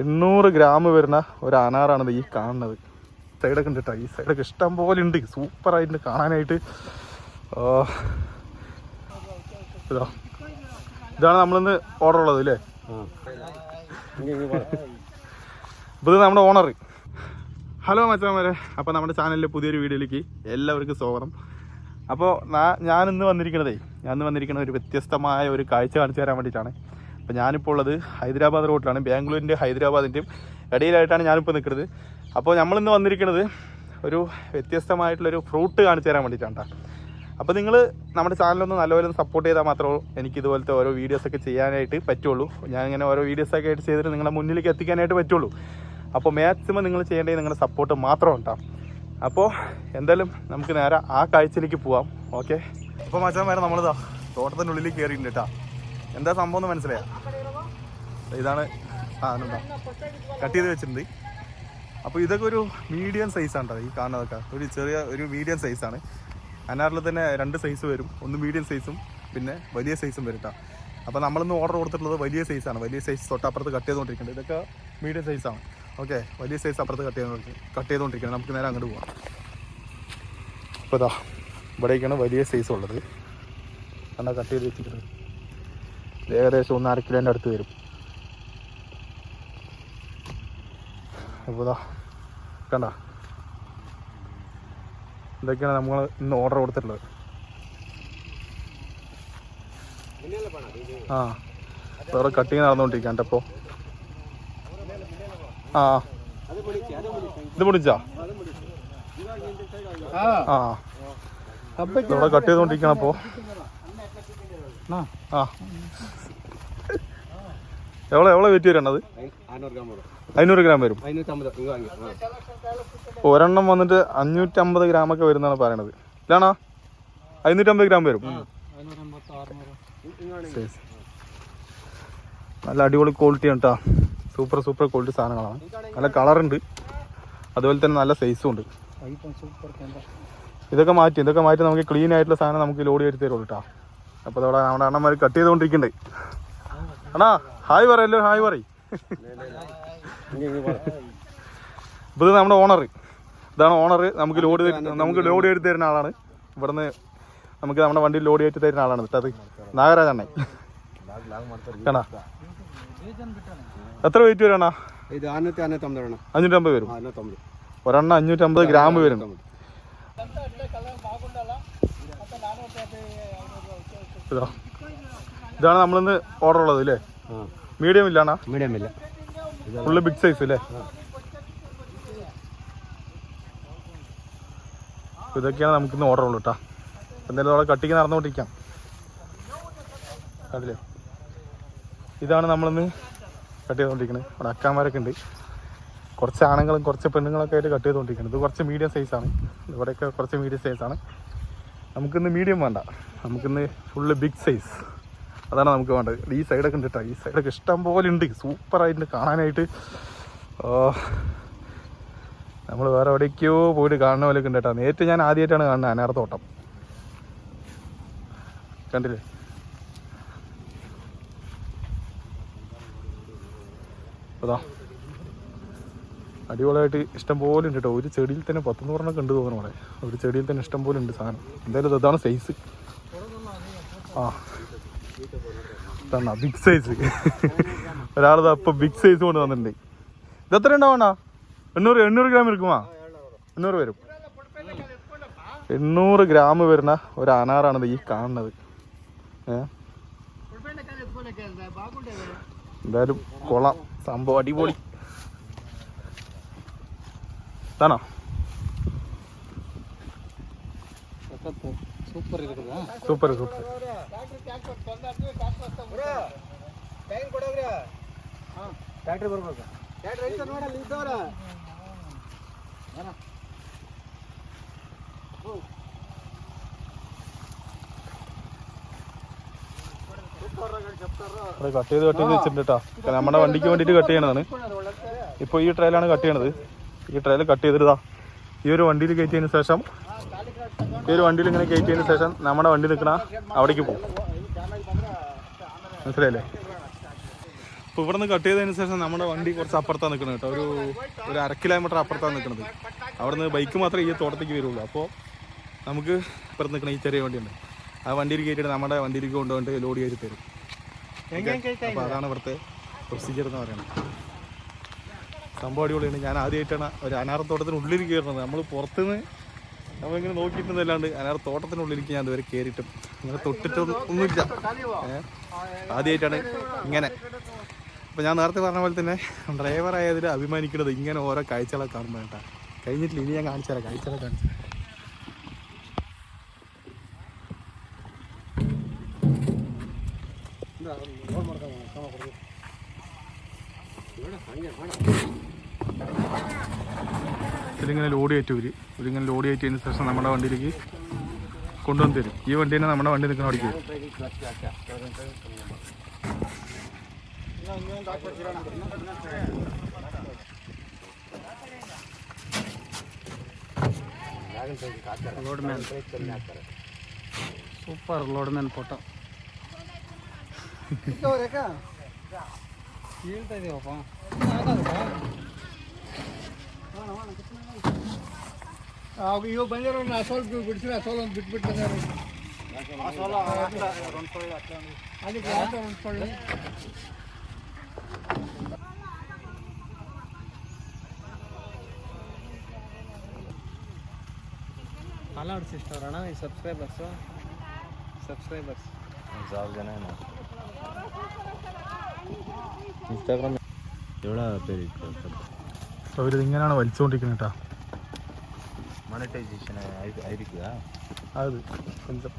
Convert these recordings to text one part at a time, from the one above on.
എണ്ണൂറ് ഗ്രാം വരുന്ന ഒരു അനാറാണ് ഈ കാണുന്നത്. സൈഡൊക്കെ ഉണ്ട് കേട്ടോ ഈ സൈഡൊക്കെ ഇഷ്ടം പോലെ ഉണ്ട്. സൂപ്പറായിട്ടുണ്ട് കാണാനായിട്ട്. ഇതാ. ഇതാണ് നമ്മളിന്ന് ഓർഡർ ഉള്ളത് അല്ലേ ഇത് നമ്മുടെ ഓണർ ഹലോ മച്ചാമാരെ. അപ്പോൾ നമ്മുടെ ചാനലിലെ പുതിയൊരു വീഡിയോയിലേക്ക് എല്ലാവർക്കും സ്വാഗതം. അപ്പോൾ ഞാൻ ഇന്ന് വന്നിരിക്കണതേ ഞാൻ ഇന്ന് വന്നിരിക്കുന്നത് ഒരു വ്യത്യസ്തമായ ഒരു കാഴ്ച കാണിച്ചു തരാൻ വേണ്ടിയിട്ടാണ്. അപ്പോൾ ഞാനിപ്പോൾ ഉള്ളത് ഹൈദരാബാദ് റോട്ടിലാണ്. ബാംഗ്ലൂരിന്റെ ഹൈദരാബാദിന്റെയും ഇടയിലായിട്ടാണ് ഞാനിപ്പോൾ നിൽക്കുന്നത്. അപ്പോൾ നമ്മളിന്ന് വന്നിരിക്കുന്നത് ഒരു വ്യത്യസ്തമായിട്ടുള്ളൊരു ഫ്രൂട്ട് കാണിച്ചു തരാൻ വേണ്ടിയിട്ടാണ് ട്ടോ. അപ്പോൾ നിങ്ങൾ നമ്മുടെ ചാനലൊന്ന് നല്ലപോലെ സപ്പോർട്ട് ചെയ്താൽ മാത്രമേ എനിക്ക് ഇതുപോലത്തെ ഓരോ വീഡിയോസൊക്കെ ചെയ്യാനായിട്ട് പറ്റുള്ളൂ. ഞാൻ ഇങ്ങനെ ഓരോ വീഡിയോസൊക്കെ ആയിട്ട് ചെയ്തിട്ട് നിങ്ങളുടെ മുന്നിലേക്ക് എത്തിക്കാനായിട്ട് പറ്റുള്ളൂ. അപ്പോൾ മാക്സിമം നിങ്ങൾ ചെയ്യേണ്ടത് നിങ്ങളുടെ സപ്പോർട്ട് മാത്രം ഉണ്ടാവും അപ്പോൾ എന്തായാലും നമുക്ക് നേരെ ആ കാഴ്ചയിലേക്ക് പോവാം. ഓക്കെ അപ്പോൾ മച്ചാൻ വരെ നമ്മളിതാ തോട്ടത്തിന്റെ ഉള്ളിൽ കയറിയിട്ടുണ്ട് കേട്ടോ എന്താ സംഭവം എന്ന് മനസ്സിലായോ? ഇതാണ് സാധനം കട്ട് ചെയ്ത് വെച്ചിട്ടുണ്ട്. അപ്പോൾ ഇതൊക്കെ ഒരു മീഡിയം സൈസാണ് കേട്ടോ ഈ കാണുന്നതൊക്കെ. ഒരു ചെറിയ ഒരു മീഡിയം സൈസാണ് അനാറിൽ തന്നെ രണ്ട് സൈസ് വരും. ഒന്ന് മീഡിയം സൈസും പിന്നെ വലിയ സൈസും വരും കേട്ടോ അപ്പോൾ നമ്മളിന്ന് ഓർഡർ കൊടുത്തിട്ടുള്ളത് വലിയ സൈസാണ് വലിയ സൈസ് തൊട്ടപ്പുറത്ത് കട്ട് ചെയ്തുകൊണ്ടിരിക്കുന്നത് ഇതൊക്കെ മീഡിയം സൈസാണ് ഓക്കെ വലിയ സൈസ് അപ്പുറത്ത് കട്ട് ചെയ്തുകൊണ്ടിരിക്കുന്നത് കട്ട് ചെയ്തുകൊണ്ടിരിക്കുന്നത് നമുക്ക് നേരെ അങ്ങോട്ട് പോകാം അപ്പോൾ ഇതാ ഇവിടേക്കാണ് വലിയ സൈസ് ഉള്ളത്. കണ്ടാ കട്ട് ചെയ്ത് ഇത് ഏകദേശം ഒന്ന് അര കിലോന്റെ അടുത്ത് വരും. അപ്പോൾ കണ്ട? ഇതൊക്കെയാണ് നമ്മൾ ഇന്ന് ഓർഡർ കൊടുത്തിട്ടുള്ളത്. ആ വേറെ കട്ടിങ് നടന്നുകൊണ്ടിരിക്കാൻ അപ്പോൾ ആ ഇത് പിടിച്ചാ? ആ. ഇവിടെ കട്ട് ചെയ്തുകൊണ്ടിരിക്കണം അപ്പോൾ എവിടെ എവിടെ വെയിറ്റ് വരണത് അഞ്ഞൂറ് ഗ്രാം വരും. ഒരെണ്ണം വന്നിട്ട് അഞ്ഞൂറ്റി അമ്പത് ഗ്രാം ഒക്കെ വരുന്നാണ് പറയണത്. ഇല്ലാണോ? അഞ്ഞൂറ്റമ്പത് ഗ്രാം വരും. നല്ല അടിപൊളി ക്വാളിറ്റി ആണ് കേട്ടോ സൂപ്പർ സൂപ്പർ ക്വാളിറ്റി സാധനങ്ങളാണ്. നല്ല കളറുണ്ട് അതുപോലെ തന്നെ നല്ല സൈസും ഉണ്ട്. ഇതൊക്കെ മാറ്റി ഇതൊക്കെ മാറ്റി നമുക്ക് ക്ലീൻ ആയിട്ടുള്ള സാധനം നമുക്ക് ലോഡ് ചെയ്ത് തരുള്ളൂ കേട്ടോ അപ്പൊ അതവിടെ നമ്മുടെ അണ്ണന്മാർ കട്ട് ചെയ്തോണ്ടിരിക്കണ്ടേ അണ്ണാ ഹായ് പറയല്ലോ ഹായ് പറയും. അപ്പോൾ ഇത് നമ്മുടെ ഓണർ ഇതാണ് ഓണർ നമുക്ക് ലോഡ് നമുക്ക് ലോഡ് ചെയ്ത് തരുന്ന ആളാണ്. ഇവിടുന്ന് നമുക്ക് നമ്മുടെ വണ്ടിയിൽ ലോഡ് ചെയ്ത് തരുന്ന ആളാണ് അത് നാഗരാജ് അണ്ണേ? കണാ എത്ര വെയിറ്റ് വരണ അഞ്ഞൂറ്റമ്പത് വരും. ഒരെണ്ണം അഞ്ഞൂറ്റമ്പത് ഗ്രാം വരും. ഇതാണ് നമ്മളിന്ന് ഓർഡർ ഉള്ളത് അല്ലേ മീഡിയം ഇല്ലാണ? മീഡിയം ഇല്ല. ഫുള്ള് ബിഗ് സൈസ് അല്ലേ ഇതൊക്കെയാണ് നമുക്കിന്ന് ഓർഡർ ഉള്ളൂ കേട്ടോ എന്തായാലും അവിടെ കട്ടിക്ക് നടന്നുകൊണ്ടിരിക്കാം. കണ്ടില്ലേ ഇതാണ് നമ്മളിന്ന് കട്ട് ചെയ്തുകൊണ്ടിരിക്കുന്നത് അവിടെ അക്കാന്മാരൊക്കെ ഉണ്ട്. കുറച്ച് ആണുങ്ങളും കുറച്ച് പെണ്ണുങ്ങളൊക്കെ ആയിട്ട് കട്ട് ചെയ്തുകൊണ്ടിരിക്കുന്നത് ഇത് കുറച്ച് മീഡിയം സൈസാണ് ഇവിടെയൊക്കെ കുറച്ച് മീഡിയം സൈസാണ് നമുക്കിന്ന് മീഡിയം വേണ്ട. നമുക്കിന്ന് ഫുള്ള് ബിഗ് സൈസ് അതാണ് നമുക്ക് വേണ്ടത്. ഈ സൈഡൊക്കെ ഉണ്ട് കേട്ടോ ഈ സൈഡൊക്കെ ഇഷ്ടം പോലെ ഉണ്ട്. സൂപ്പറായിട്ട് കാണാനായിട്ട്. നമ്മൾ വേറെ എവിടേക്കോ പോയിട്ട് കാണുന്ന പോലെയൊക്കെ ഉണ്ട് കേട്ടോ നേരിട്ട് ഞാൻ ആദ്യമായിട്ടാണ് കാണുന്നത് അനാർത്തോട്ടം. കണ്ടില്ലേ? അതാ. അടിപൊളിയായിട്ട് ഇഷ്ടം പോലെ ഉണ്ട് കേട്ടോ. ഒരു ചെടിയിൽ തന്നെ പത്തുനൂറെണ്ണം കണ്ടു തോന്നുന്നു അവിടെ ഒരു ചെടിയിൽ തന്നെ ഇഷ്ടം പോലെ ഉണ്ട് സാധനം. എന്തായാലും ഇതാണ് സൈസ് ആ. ഇതാണ് ബിഗ് സൈസ് ഒരാളത് അപ്പൊ ബിഗ് സൈസ് കൊണ്ട് വന്നിട്ടുണ്ട്. ഇത് എത്ര ഉണ്ടാവണ എണ്ണൂറ് എണ്ണൂറ് ഗ്രാം ഇരിക്കുമാ എണ്ണൂറ് വരും. എണ്ണൂറ് ഗ്രാം വരുന്ന ഒരു അനാറാണ് ഈ കാണുന്നത്. ഏഹ് എന്തായാലും കൊള്ളാം. സംഭവം അടിപൊളി. ഇതാണോ ಸೂಪರ್ ಇರ್ತದ സൂപ്പർ സൂപ്പർ ಟ್ಯಾಕ್ಟ್ರಿ ಬರ್ಬೇಕು ಟ್ಯಾಕ್ಟ್ರಿ ಐತೆ ನೋಡಲ್ಲ ಇದ್ದವ್ರ അത് കട്ട് ചെയ്ത് കട്ട് ചെയ്ത് വെച്ചിട്ടുണ്ട് കേട്ടോ കാരണം നമ്മുടെ വണ്ടിക്ക് വേണ്ടിയിട്ട് കട്ട് ചെയ്യണതാണ് ഇപ്പോൾ ഈ ട്രെയിലാണ് കട്ട് ചെയ്യണത് ഈ ട്രെയിൽ കട്ട് ചെയ്തിരുതാ ഈ ഒരു വണ്ടിയിൽ കയറ്റിയതിന് ശേഷം ഈ ഒരു വണ്ടിയിൽ ഇങ്ങനെ കയറ്റിയതിന് ശേഷം നമ്മുടെ വണ്ടി നിൽക്കണ അവിടേക്ക് പോകും മനസ്സിലായില്ലേ? അപ്പോൾ ഇവിടെ നിന്ന് കട്ട് ചെയ്തതിന് ശേഷം നമ്മുടെ വണ്ടി കുറച്ച് അപ്പുറത്താണ് നിൽക്കുന്നത് കേട്ടോ. ഒരു ഒരു അര കിലോമീറ്റർ അപ്പുറത്താണ് നിൽക്കുന്നത് അവിടെ നിന്ന് ബൈക്ക് മാത്രമേ ഈ തോട്ടത്തേക്ക് വരുള്ളൂ. അപ്പോൾ നമുക്ക് ഇപ്പുറത്ത് നിൽക്കണം ഈ ചെറിയ വണ്ടിയുണ്ട്. ആ വണ്ടിയിൽ കയറ്റിയിട്ട് നമ്മുടെ വണ്ടിയിലേക്ക് കൊണ്ടുപോയിട്ട് ലോഡ് കയറ്റി തരും. അപ്പോൾ അതാണ് ഇവിടുത്തെ പ്രൊസീജിയർ എന്ന് പറയുന്നത്. സംഭവം അടിപൊളിയാണ്. ഞാൻ ആദ്യമായിട്ടാണ് ഒരു അനാറത്തോട്ടത്തിനുള്ളിൽ കയറുന്നത്. നമ്മൾ പുറത്തുനിന്ന് നമ്മളിങ്ങനെ നോക്കിയിട്ടുണ്ടല്ലാണ്ട് അനാർ തോട്ടത്തിനുള്ളിലേക്ക് ഞാൻ ഇതുവരെ കയറിയിട്ടും അങ്ങനെ തൊട്ടിട്ടൊന്നും ഒന്നുമില്ല. ആദ്യമായിട്ടാണ് ഇങ്ങനെ. അപ്പോൾ ഞാൻ നേരത്തെ പറഞ്ഞ പോലെ തന്നെ ഡ്രൈവറായതിൽ അഭിമാനിക്കുന്നത് ഇങ്ങനെ ഓരോ കാഴ്ചകളൊക്കെ കാണുമ്പോൾ കേട്ടോ. കഴിഞ്ഞിട്ടില്ല ഇനി ഞാൻ കാണിച്ചു തരാം കാഴ്ചകളൊക്കെ കാണിച്ചു. ഇതിലിങ്ങനെ ലോഡ് കയറ്റി വരും ഇതിലിങ്ങനെ ലോഡ് കയറ്റിയതിന് ശേഷം നമ്മുടെ വണ്ടിയിലേക്ക് കൊണ്ടുവന്ന് തരും ഈ വണ്ടി തന്നെ നമ്മുടെ വണ്ടി നിൽക്കുന്ന അടിക്കും load man super load man photo ಹೇಳ್ತಾ ಇದೀವಪ್ಪ ಅವಾಗ ಇವು ಬಂದಿರೋ ಆ ಸೋಲ್ ಬಿಡ್ಸಿರ ಆ ಸೋಲ್ ಒಂದು ಬಿಟ್ಬಿಟ್ಟು ಬಂದಾರ. ಅದಕ್ಕೆ ಸಿಸ್ಟರ್ ಅಣ್ಣ ಈ ಸಬ್ಸ್ಕ್ರೈಬರ್ಸ್ ಸಬ್ಸ್ಕ್ರೈಬರ್ಸ್ ಸಾವಿರ ಜನ ಇನ್ಸ್ಟಾಗ್ರಾಮ್ ಎವಳ ಬೇರೆ സോ ഇതിങ്ങനെയാണ് വലിച്ചുകൊണ്ടിരിക്കുന്നത് കേട്ടോ മോണിറ്റൈസേഷൻ ആയിരിക്കുക അത് കൊഞ്ചം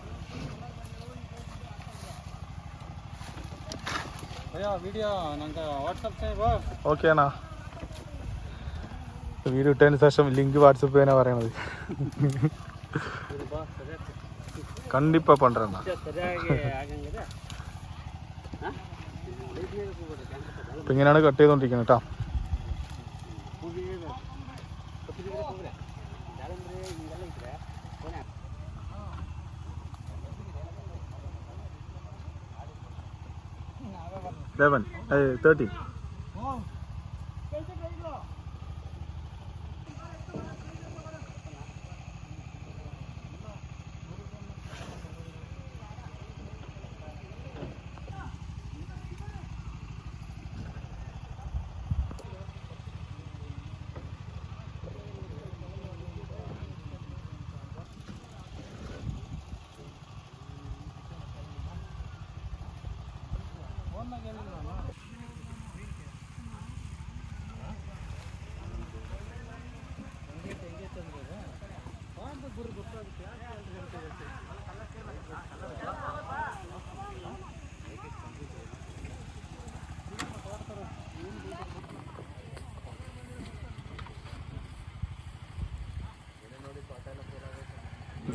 ഓക്കെ അണ്ണാ. വീഡിയോ ഇട്ടതിന് ശേഷം ലിങ്ക് വാട്സപ്പ് ചെയ്യാനാ പറയണത്. கண்டிப்பாக பண்ணுறேண்ணா ഇപ്പം ഇങ്ങനെയാണ് കട്ട് ചെയ്തുകൊണ്ടിരിക്കുന്നത് കേട്ടോ eleven, uh, 13.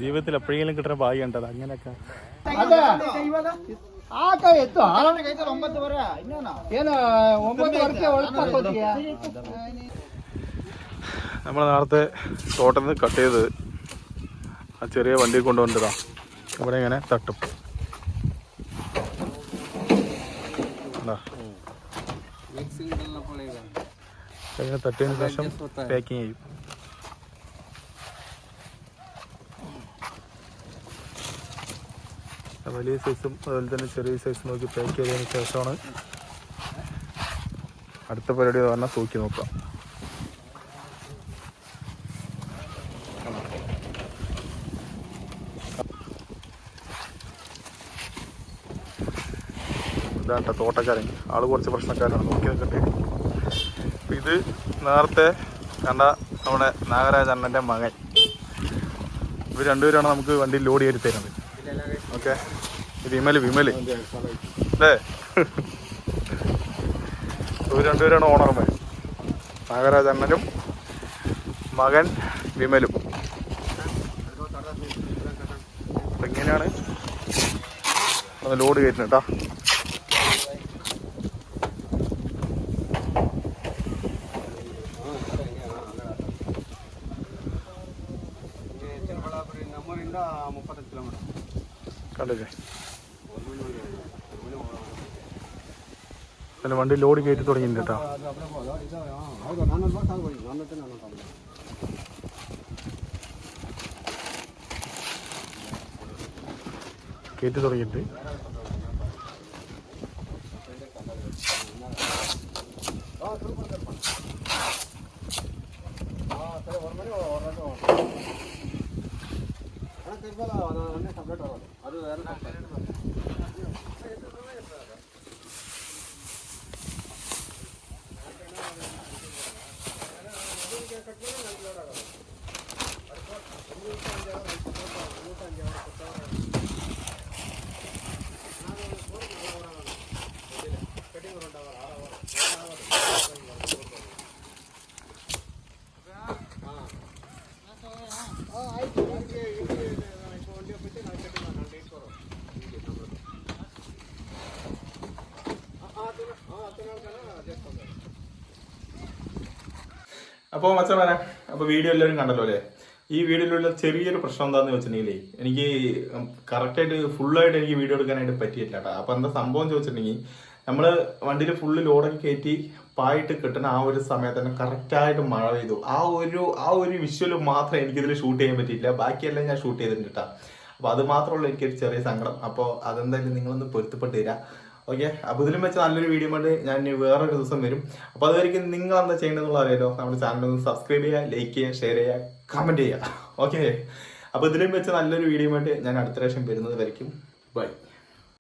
ജീവിതത്തിൽ എപ്പോഴെങ്കിലും കിട്ടുന്ന ഭാഗ്യം ഉണ്ടല്ലോ അങ്ങനെയൊക്കെ. ಆಟ ಎತ್ತು ಏನು ಒಂಬತ್ತು ವರ್ಷ ಒಳಗೆ നമ്മൾ നേരത്തെ തോട്ടത്തിൽ നിന്ന് കട്ട് ചെയ്ത് ആ ചെറിയ വണ്ടി കൊണ്ടുവന്നതാ ഇവിടെ ഇങ്ങനെ തട്ടും കണ്ടോ? ഇങ്ങനെ തട്ടിയതിന് ശേഷം പാക്കിങ് ചെയ്യും വലിയ സൈസും അതുപോലെ തന്നെ ചെറിയ സൈസും നോക്കി പാക്ക് ചെയ്തതിന് ശേഷമാണ് അടുത്ത പരിപാടി പറഞ്ഞാൽ തൂക്കി നോക്കാം തോട്ടക്കാരൻ. ആൾ കുറച്ച് പ്രശ്നക്കാരാണ്. നോക്കി നിൽക്കട്ടെ. ഇത് നേരത്തെ കണ്ട നമ്മുടെ നാഗരാജ അണ്ണന്റെ മകൻ. ഇവർ രണ്ടുപേരാണ് നമുക്ക് വണ്ടി ലോഡ് കയറി തരുന്നത്. ഓക്കെ? വിമല് വിമല് അല്ലേ ഇവർ രണ്ടുപേരാണ് ഓണർമാർ നാഗരാജ അണ്ണനും മകൻ വിമലും അപ്പൊ ഇങ്ങനെയാണ് ലോഡ് കയറ്റുന്നത് കേട്ടോ ನಮ್ಮೂರಿಂದ ಮುಪ್ಪತ್ತೈದು ಕಿಲೋಮೀಟರ್ കണ്ടില്ലേ? അല്ല വണ്ടി ലോഡ് കയറ്റി തുടങ്ങി കേട്ടോ. കയറ്റി തുടങ്ങിയിട്ട് അപ്പോൾ മച്ചമാരെ അപ്പോൾ വീഡിയോ എല്ലാവരും കണ്ടല്ലോ അല്ലേ? ഈ വീഡിയോയിലുള്ള ചെറിയൊരു പ്രശ്നം എന്താണെന്ന് വെച്ചിട്ടുണ്ടെങ്കിൽ എനിക്ക് കറക്റ്റായിട്ട് ഫുള്ളായിട്ട് എനിക്ക് വീഡിയോ എടുക്കാനായിട്ട് പറ്റിയില്ല കേട്ടോ അപ്പോൾ എന്താ സംഭവം ചോദിച്ചിട്ടുണ്ടെങ്കിൽ നമ്മൾ വണ്ടിയിൽ ഫുള്ള് ലോഡൊക്കെ കയറ്റി പായിട്ട് കിട്ടുന്ന ആ ഒരു സമയത്ത് തന്നെ കറക്റ്റായിട്ട് മഴ പെയ്തു. ആ ഒരു ആ ഒരു വിഷ്വൽ മാത്രമേ എനിക്കിതിൽ ഷൂട്ട് ചെയ്യാൻ പറ്റിയില്ല ബാക്കിയെല്ലാം ഞാൻ ഷൂട്ട് ചെയ്തിട്ടുണ്ട് കേട്ടോ അപ്പോൾ അത് മാത്രമുള്ള എനിക്കൊരു ചെറിയ സങ്കടം. അപ്പോൾ അതെന്തായാലും നിങ്ങളൊന്ന് പൊരുത്തപ്പെട്ട് തരാം. ഓക്കെ അപ്പോൾ ഇതിലും വെച്ച് നല്ലൊരു വീഡിയോ കൊണ്ട് ഞാൻ വേറൊരു ദിവസം വരും. അപ്പോൾ അതുവരെയും നിങ്ങൾ എന്താ ചെയ്യേണ്ടതെന്നുള്ള അറിയാലോ. നമ്മുടെ ചാനൽ ഒന്ന് സബ്സ്ക്രൈബ് ചെയ്യുക ലൈക്ക് ചെയ്യുക ഷെയർ ചെയ്യുക കമന്റ് ചെയ്യുക. ഓക്കെ അപ്പോൾ ഇതിലും വെച്ച് നല്ലൊരു വീഡിയോ ആയിട്ട് ഞാൻ അടുത്ത പ്രാവശ്യം വരുന്നത് വരയ്ക്കും